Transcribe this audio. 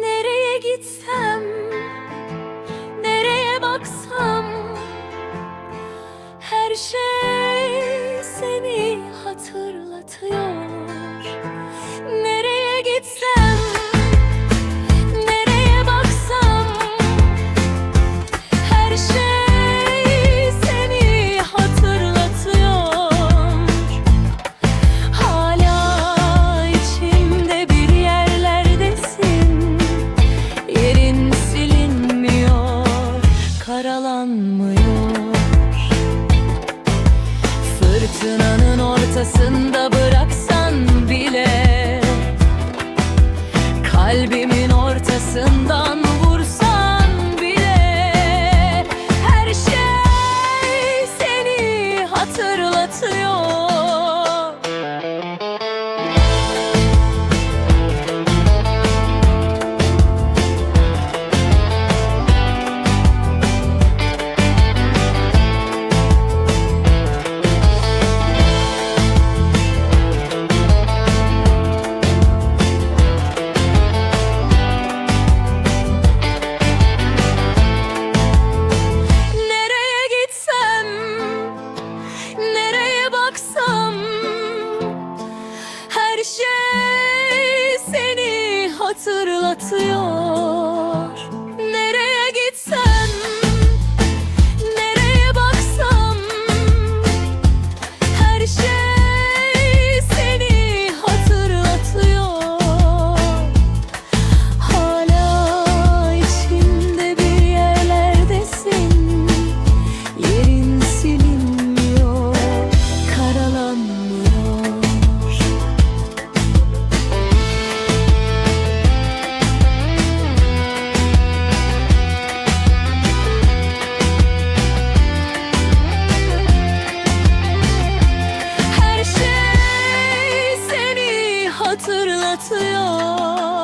Nereye gitsem, ortasından hatırlatıyor hatırlatıyor.